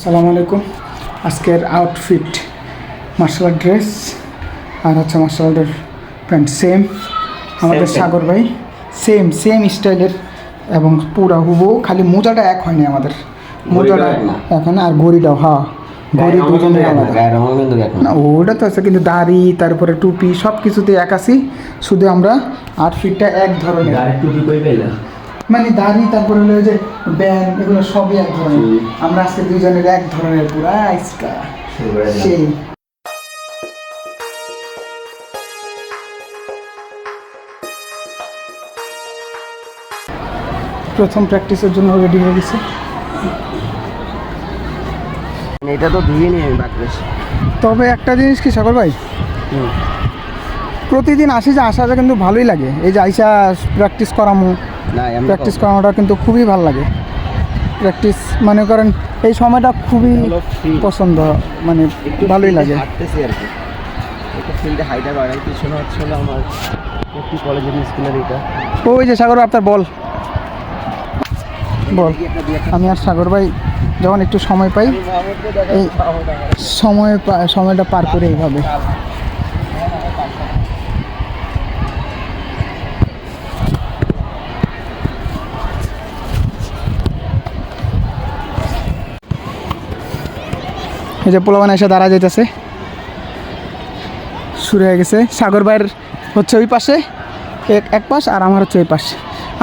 আসসালামু আলাইকুম। আজকের আউটফিট মার্শাল আর্ট ড্রেস আর হচ্ছে মার্শাল আর্টের প্যান্ট সেম আমাদের. সাগর ভাই সেম সেম স্টাইলের এবং পুরা হুবো খালি মোজাটা এক হয়নি আমাদের। মোজাটা এক না। এখন আর গড়িটাও হ্যাঁ গড়ি দুজনে না না। ওটা তো আছে কিন্তু দাড়ি তারপরে টুপি সব কিছুতে এক আছি। শুধু আমরা আউটফিটটা এক ধরনের। টুপি কই পাইলা? মানে দাড়ি তারপরে হলো যে ব্যান্ড এগুলো সবই এক ধরনের। আমরা আজকে দুজনের এক ধরনের পুরা আইসকা। সেই প্রথম প্র্যাকটিসের জন্য রেডি হয়ে গেছে। এটা তো ধুয়ে নিয়ে আমি তবে একটা জিনিস কি সাগর ভাই? প্রতিদিন আসি যে আসা কিন্তু ভালোই লাগে। এই যে আইসা প্র্যাকটিস করামু প্র্যাকটিস করানোটা কিন্তু খুবই ভালো লাগে। প্র্যাকটিস মনে করেন এই সময়টা খুবই পছন্দ মানে ভালোই লাগে। হাঁটতেছি আর কি। একটু ফিল্ডে হাইটার পিছনে হচ্ছে আমার একটি কলেজের স্কুলের এটা। ওই যে সাগর আপনার বল। বল। আমি আর সাগর ভাই যখন একটু সময় পাই এই সময় সময়টা পার করে এইভাবে। এই যে পোলাবান এসে দাঁড়া যাইতেছে। শুরু হয়ে গেছে। সাগর ভাইয়ের হচ্ছে ওই পাশে, এক এক পাশ আর আমার হচ্ছে ওই পাশ।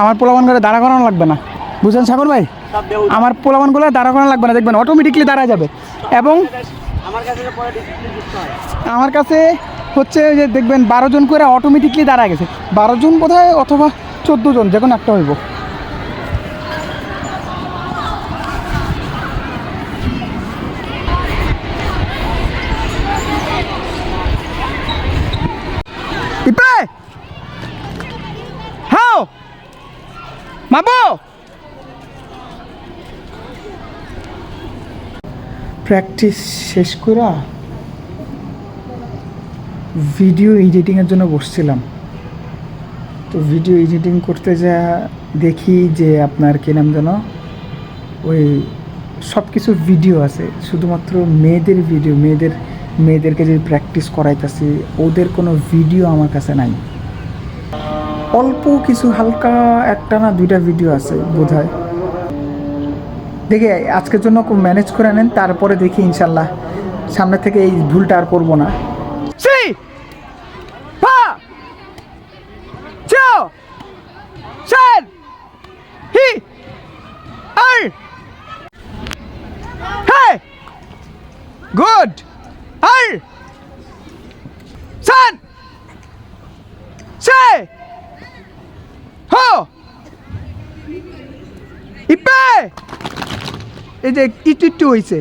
আমার পোলাবান করে দাঁড়া করানো লাগবে না। বুঝলেন সাগর ভাই? আমার পোলাবানগুলো দাঁড়া করানো লাগবে না। দেখবেন অটোমেটিকলি দাঁড়া যাবে। এবং আমার কাছে হচ্ছে যে দেখবেন, বারো জন করে অটোমেটিকলি দাঁড়া গেছে। বারো জন বোধ হয় অথবা চোদ্দ জন, যে কোনো একটা হইব। ইপে হাও মাবো প্র্যাকটিস শেষ করা। ভিডিও এডিটিংয়ের জন্য বসছিলাম। তো ভিডিও এডিটিং করতে যা দেখি যে আপনার কী নাম যেন? ওই সব কিছু ভিডিও আছে। শুধুমাত্র মেয়েদের ভিডিও মেয়েদের মেয়েদেরকে যে প্র্যাকটিস করাইতেছি, ওদের কোনো ভিডিও আমার কাছে নাই। অল্প কিছু হালকা একটা না দুইটা ভিডিও আছে বোধ হয় দেখে, আজকের জন্য ম্যানেজ করে নেন, তারপরে দেখি ইনশাল্লাহ। সামনে থেকে এই ভুলটা আর করব না। সি সান সে হো ইপে এই যে হয়েছে